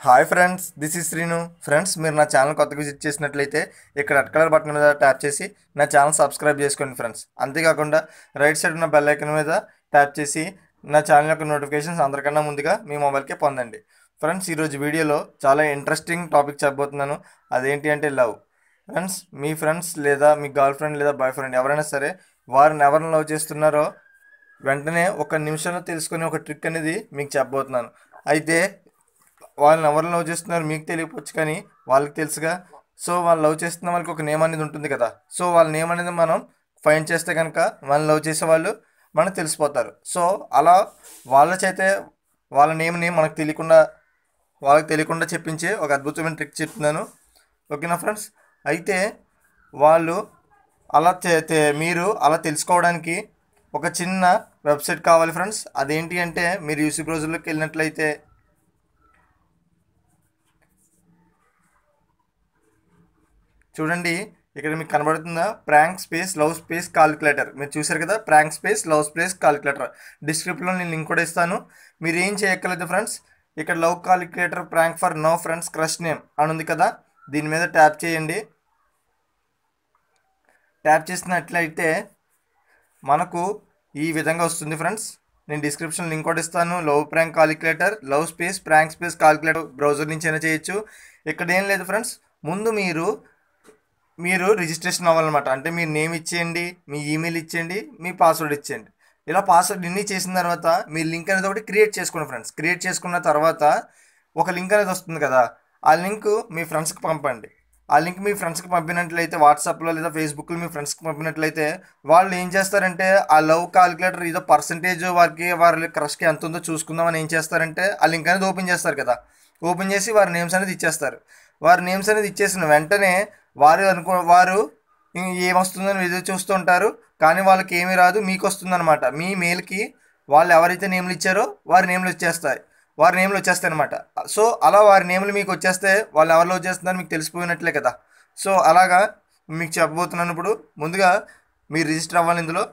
Hi friends this is Srinu friends మీరు నా channel కొత్తగా విజిట్ చేసినట్లయితే ఇక్కడ రెడ్ కలర్ బటన్ మీద ట్యాప్ చేసి నా ఛానల్ సబ్స్క్రైబ్ చేసుకోండి ఫ్రెండ్స్. అంతేకాకుండా రైట్ సైడ్ ఉన్న బెల్ ఐకన్ మీద ట్యాప్ చేసి నా ఛానల్ యొక్క నోటిఫికేషన్స్ అందరికన్నా ముందుగా మీ మొబైల్కే పొందండి. ఫ్రెండ్స్ ఈరోజు వీడియోలో చాలా ఇంట్రెస్టింగ్ టాపిక్ చెప్పబోతున్నాను. అదేంటి అంటే లవ్. ఫ్రెండ్స్ మీ ఫ్రెండ్స్ లేదా మీ గర్ల్ ఫ్రెండ్ లేదా బాయ్ ఫ్రెండ్ ఎవరైనా సరే వారిని ఎవరిని లవ్ చేస్తున్నారో వెంటనే ఒక నిమిషంలో తెలుసుకునే ఒక ట్రిక్ అనేది మీకు చెప్పబోతున్నాను. అయితే వాళ్ళని ఎవరు లవ్ చేస్తున్నారు మీకు తెలియకపోవచ్చు కానీ వాళ్ళకి తెలుసుగా. సో వాళ్ళు లవ్ చేస్తున్న వాళ్ళకి ఒక నేమ్ అనేది ఉంటుంది కదా. సో వాళ్ళ నేమ్ అనేది మనం ఫైండ్ చేస్తే కనుక వాళ్ళని లవ్ చేసే వాళ్ళు మనకు తెలిసిపోతారు. సో అలా వాళ్ళ చేతే వాళ్ళ నేమ్ని మనకు తెలియకుండా వాళ్ళకి తెలియకుండా చెప్పించే ఒక అద్భుతమైన ట్రిక్ చెప్తున్నాను. ఓకేనా ఫ్రెండ్స్ అయితే వాళ్ళు అలా మీరు అలా తెలుసుకోవడానికి ఒక చిన్న వెబ్సైట్ కావాలి ఫ్రెండ్స్ అదేంటి అంటే మీరు యూసీ బ్రౌజర్లోకి వెళ్ళినట్లయితే చూడండి ఇక్కడ మీకు కనబడుతుందా? Prank space love space calculator. మీరు చూసారు కదా? Prank space love space calculator. డిస్క్రిప్షన్లో నేను లింక్ కూడా ఇస్తాను. మీరు ఏం చేయక్కర్లేదు ఫ్రెండ్స్. ఇక్కడ love calculator prank for no friends crush name అని ఉంది కదా? దీని మీద ట్యాప్ చేయండి. ట్యాప్ చేసినట్లయితే మనకు ఈ విధంగా వస్తుంది ఫ్రెండ్స్. నేను డిస్క్రిప్షన్ లింక్ కూడా ఇస్తాను. Love prank calculator love space prank space calculator browser నుంచి అయినా చేయొచ్చు. ఇక్కడ ఏం లేదు ఫ్రెండ్స్. ముందు మీరు మీరు రిజిస్ట్రేషన్ అవ్వాలన్నమాట. అంటే మీరు నేమ్ ఇచ్చేయండి మీ ఈమెయిల్ ఇచ్చేయండి మీ పాస్వర్డ్ ఇచ్చేయండి. ఇలా పాస్వర్డ్ ఇన్ని చేసిన తర్వాత మీ లింక్ అనేది ఒకటి క్రియేట్ చేసుకోండి ఫ్రెండ్స్ క్రియేట్ చేసుకున్న తర్వాత ఒక లింక్ అనేది వస్తుంది కదా ఆ లింక్ మీ ఫ్రెండ్స్కి పంపండి. ఆ లింక్ మీ ఫ్రెండ్స్కి పంపినట్లయితే వాట్సాప్లో లేదా ఫేస్బుక్లో మీ ఫ్రెండ్స్కి పంపినట్లయితే వాళ్ళు ఏం చేస్తారంటే ఆ లవ్ కాలిక్యులేటర్ ఏదో పర్సంటేజ్ వారికి వారి క్రష్కి ఎంత ఉందో చూసుకుందామని ఏం చేస్తారంటే ఆ లింక్ అనేది ఓపెన్ చేస్తారు కదా. ఓపెన్ చేసి వారి నేమ్స్ అనేది ఇచ్చేస్తారు. వారి నేమ్స్ అనేది ఇచ్చేసిన వెంటనే వారు అనుకో వారు ఏమొస్తుందని ఎదురు చూస్తుంటారు కానీ వాళ్ళకి ఏమీ రాదు మీకు వస్తుందన్నమాట మీ మెయిల్కి వాళ్ళు ఎవరైతే నేమ్లు ఇచ్చారో వారి నేమ్లు వచ్చేస్తాయి. వారి నేమ్లు వచ్చేస్తాయి అనమాట సో అలా వారి నేమ్లు మీకు వచ్చేస్తే వాళ్ళు ఎవరిలో వచ్చేస్తున్నారో మీకు తెలిసిపోయినట్లే కదా. సో అలాగా మీకు చెప్పబోతున్నాను ఇప్పుడు. ముందుగా మీరు రిజిస్టర్ అవ్వాలి ఇందులో.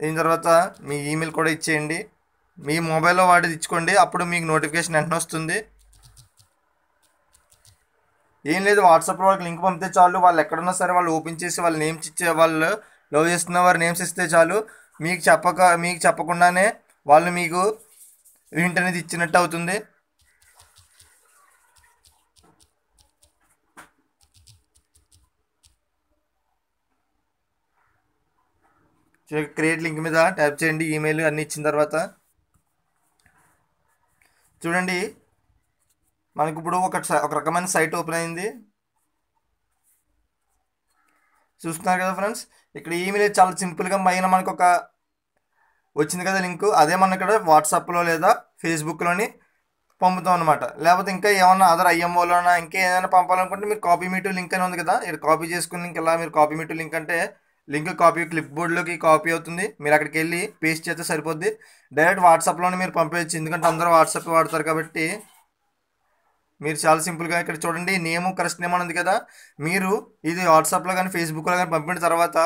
దీని తర్వాత మీ ఈమెయిల్ కూడా ఇచ్చేయండి. మీ మొబైల్లో వాడిది ఇచ్చుకోండి. అప్పుడు మీకు నోటిఫికేషన్ వెంటనే వస్తుంది. ఏం లేదు వాట్సాప్లో వాళ్ళకి లింక్ పంపితే చాలు. వాళ్ళు ఎక్కడున్నా సరే వాళ్ళు ఓపెన్ చేసి వాళ్ళ నేమ్స్ ఇచ్చే వాళ్ళు లవ్ చేస్తున్న వారి నేమ్స్ ఇస్తే చాలు. మీకు చెప్పక మీకు చెప్పకుండానే వాళ్ళు మీకు హింట్ అనేది ఇచ్చినట్టు అవుతుంది. క్రియేట్ లింక్ మీద ట్యాప్ చేయండి. ఈమెయిల్ అన్నీ ఇచ్చిన తర్వాత. చూడండి. మనకి ఇప్పుడు ఒక ఒక రకమైన సైట్ ఓపెన్ అయింది. చూస్తున్నారు కదా ఫ్రెండ్స్? ఇక్కడ ఈమెయిల్ చాలా సింపుల్గా పైన మనకు ఒక వచ్చింది కదా లింక్. అదే మనం ఇక్కడ వాట్సాప్లో లేదా ఫేస్బుక్లోని పంపుతాం అనమాట లేకపోతే ఇంకా ఏమన్నా అదర్ ఐఎంఓలోనా ఇంకా ఏదైనా పంపాలనుకుంటే మీరు కాపీ మీటు లింక్ అని ఉంది కదా ఇక్కడ కాపీ చేసుకుని లింక్ ఇలా మీరు కాపీ మీటు లింక్ అంటే లింక్ కాపీ క్లిప్ బోర్డ్లోకి కాపీ అవుతుంది. మీరు అక్కడికి వెళ్ళి పేస్ట్ చేస్తే సరిపోద్ది. డైరెక్ట్ వాట్సాప్లోనే మీరు పంపేయచ్చు. ఎందుకంటే అందరూ వాట్సాప్ వాడతారు కాబట్టి మీరు చాలా సింపుల్గా ఇక్కడ చూడండి నేము కరెక్ట్ నేమ్ అని ఉంది కదా. మీరు ఇది వాట్సాప్లో కానీ ఫేస్బుక్లో కానీ పంపిన తర్వాత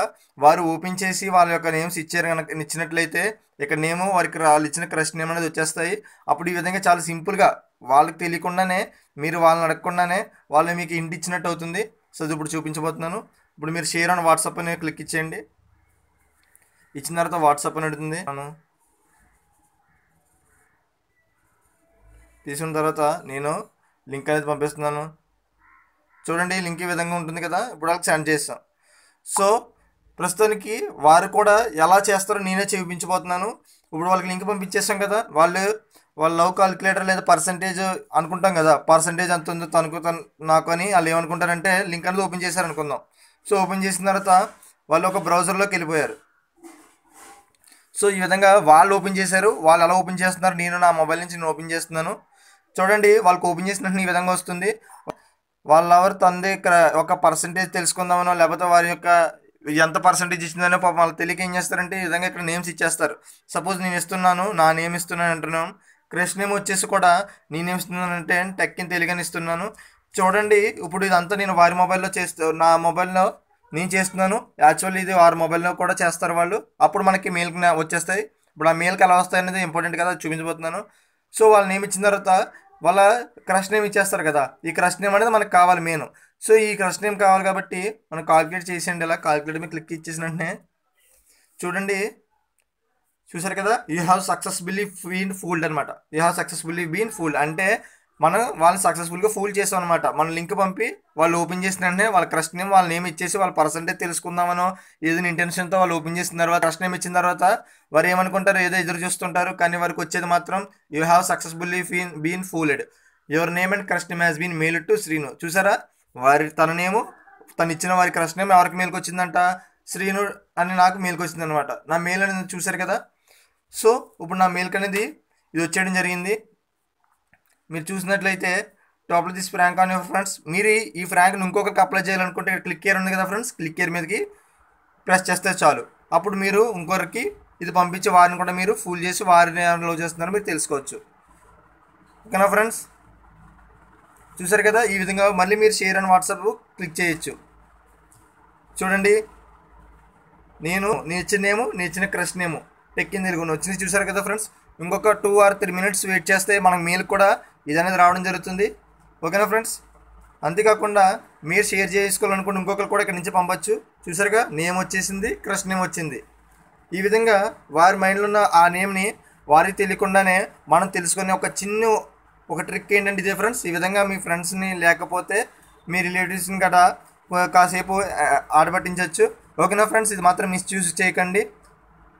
వారు ఓపెన్ చేసి వాళ్ళ యొక్క నేమ్స్ ఇచ్చారు కనుక ఇచ్చినట్లయితే ఇక్కడ నేము వారికి వాళ్ళు ఇచ్చిన క్రష్ నేమ్ అనేది వచ్చేస్తాయి. అప్పుడు ఈ విధంగా చాలా సింపుల్గా వాళ్ళకి తెలియకుండానే మీరు వాళ్ళని అడగకుండానే వాళ్ళు మీకు ఇంటి ఇచ్చినట్టు అవుతుంది. సో ఇప్పుడు చూపించబోతున్నాను. ఇప్పుడు మీరు షేర్ అని వాట్సాప్ అని క్లిక్ ఇచ్చేయండి. ఇచ్చిన తర్వాత వాట్సాప్ అని అడుగుతుంది. నేను తీసుకున్న తర్వాత నేను లింక్ అనేది పంపిస్తున్నాను. చూడండి లింక్ ఈ విధంగా ఉంటుంది కదా? ఇప్పుడు వాళ్ళకి సెండ్ చేస్తాం. సో ప్రస్తుతానికి వారు కూడా ఎలా చేస్తారో నేనే చూపించబోతున్నాను. ఇప్పుడు వాళ్ళకి లింక్ పంపించేస్తాం కదా? వాళ్ళు వాళ్ళ లవ్ కాలిక్యులేటర్ లేదా పర్సంటేజ్ అనుకుంటాం కదా? పర్సంటేజ్ ఎంత ఉందో తనకు తను నాకు అని వాళ్ళు ఏమనుకుంటారంటే లింక్ అనేది ఓపెన్ చేశారు అనుకుందాం. సో ఓపెన్ చేసిన తర్వాత వాళ్ళు ఒక బ్రౌజర్లోకి వెళ్ళిపోయారు. సో ఈ విధంగా వాళ్ళు ఓపెన్ చేశారు. వాళ్ళు ఎలా ఓపెన్ చేస్తున్నారు? నేను నా మొబైల్ నుంచి నేను ఓపెన్ చేస్తున్నాను. చూడండి వాళ్ళకి ఓపెన్ చేసినట్టు ఈ విధంగా వస్తుంది. వాళ్ళ ఎవరు తంది ఇక్కడ ఒక పర్సంటేజ్ తెలుసుకుందామనో లేకపోతే వారి యొక్క ఎంత పర్సంటేజ్ ఇచ్చిందనో పాపం వాళ్ళు తెలియక ఏం చేస్తారంటే ఈ విధంగా ఇక్కడ నేమ్స్ ఇచ్చేస్తారు. సపోజ్ నేను ఇస్తున్నాను నా నేమ్ ఇస్తున్నాను అంటున్నాను క్రష్ నేమ్ వచ్చేసి కూడా నేను నేమ్ ఇస్తున్నాను అంటే టెక్కిన్ ఇన్ ఇస్తున్నాను. చూడండి ఇప్పుడు ఇదంతా నేను వారి మొబైల్లో చేస్తూ నా మొబైల్లో నేను చేస్తున్నాను. యాక్చువల్లీ ఇది వారి మొబైల్లో కూడా చేస్తారు వాళ్ళు. అప్పుడు మనకి మెయిల్కి వచ్చేస్తాయి. ఇప్పుడు ఆ మెయిల్కి ఎలా వస్తాయి అనేది ఇంపార్టెంట్ కదా చూపించబోతున్నాను. సో వాళ్ళు నేమ్ ఇచ్చిన తర్వాత వాళ్ళ క్రష్ నేమ్ ఇచ్చేస్తారు కదా. ఈ క్రష్ నేమ్ అనేది మనకు కావాలి మెయిన్ సో ఈ క్రష్ నేమ్ కావాలి కాబట్టి మనం కాల్కులేట్ చేసేయండి ఇలా. కాల్కులేట్ మీద క్లిక్ ఇచ్చేసిన వెంటనే చూడండి. చూసారు కదా? You have successfully been fooled అనమాట you have successfully been fooled అంటే మనం వాళ్ళని సక్సెస్ఫుల్గా ఫూల్ చేసాం అనమాట మనం లింక్ పంపి వాళ్ళు ఓపెన్ చేసిన వెంటనే వాళ్ళ క్రస్ట్ నేమ్ వాళ్ళ నేమ్ ఇచ్చేసి వాళ్ళ పర్సంటేజ్ తెలుసుకుందామనో ఏదైనా ఇంటెన్షన్తో వాళ్ళు ఓపెన్ చేసిన తర్వాత క్రస్ట్ నేమ్ ఇచ్చిన తర్వాత వారు ఏమనుకుంటారు ఏదో ఎదురు చూస్తుంటారు. కానీ వారికి వచ్చేది మాత్రం you have successfully been been fooled your name and crush name has been mail to Srinu చూసారా? వారి తన నేము తను ఇచ్చిన వారి క్రస్ట్ నేమ్ ఎవరికి మెయిల్కి వచ్చిందంట శ్రీను అని నాకు మెయిల్కి వచ్చింది అనమాట నా మెయిల్ అనేది చూసారు కదా? సో ఇప్పుడు నా మెయిల్కి అనేది ఇది వచ్చేయడం జరిగింది. మీరు చూసినట్లయితే టాప్లో తీసి ఫ్రాంక్ ఆన్ యువర్ ఫ్రెండ్స్ మీరు ఈ- ఫ్రాంక్ను ఇంకొకరికి అప్లై చేయాలనుకుంటే క్లిక్ ఇయర్ ఉంది కదా ఫ్రెండ్స్ క్లిక్ ఇయర్ మీదకి ప్రెస్ చేస్తే చాలు. అప్పుడు మీరు ఇంకొకరికి ఇది పంపించి వారిని కూడా మీరు ఫుల్ చేసి వారిని లో చేస్తున్నారో మీరు తెలుసుకోవచ్చు. ఓకేనా ఫ్రెండ్స్ చూసారు కదా? ఈ విధంగా మళ్ళీ మీరు షేర్ అని వాట్సాప్ క్లిక్ చేయొచ్చు. చూడండి. నేను నేను ఇచ్చిన నేము నేను ఇచ్చిన క్రష్ నేము టెక్కింది తెలుగు వచ్చింది. చూసారు కదా ఫ్రెండ్స్ ఇంకొక two or three minutes wait చేస్తే మనకు మెయిల్ కూడా ఇది అనేది రావడం జరుగుతుంది. ఓకేనా ఫ్రెండ్స్? అంతేకాకుండా మీరు షేర్ చేసుకోవాలనుకుంటే ఇంకొకరు కూడా ఇక్కడ నుంచి పంపచ్చు. చూసారుగా? నేమ్ వచ్చేసింది క్రష్ నేమ్ వచ్చింది. ఈ విధంగా వారి మైండ్లో ఉన్న ఆ నేమ్ని వారికి తెలియకుండానే మనం తెలుసుకునే ఒక చిన్న ఒక ట్రిక్ ఏంటంటే ఇదే ఫ్రెండ్స్. ఈ విధంగా మీ ఫ్రెండ్స్ని లేకపోతే మీ రిలేటివ్స్ని గట్రా కాసేపు ఆడబట్టించవచ్చు ఓకేనా ఫ్రెండ్స్? ఇది మాత్రం మిస్యూజ్ చేయకండి.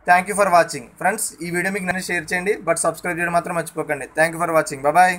Thank you for watching friends ఈ వీడియో మీకు నన్ను షేర్ చేయండి బట్ సబ్స్క్రైబ్ చేయడం మాత్రం మర్చిపోకండి. Thank you for watching bye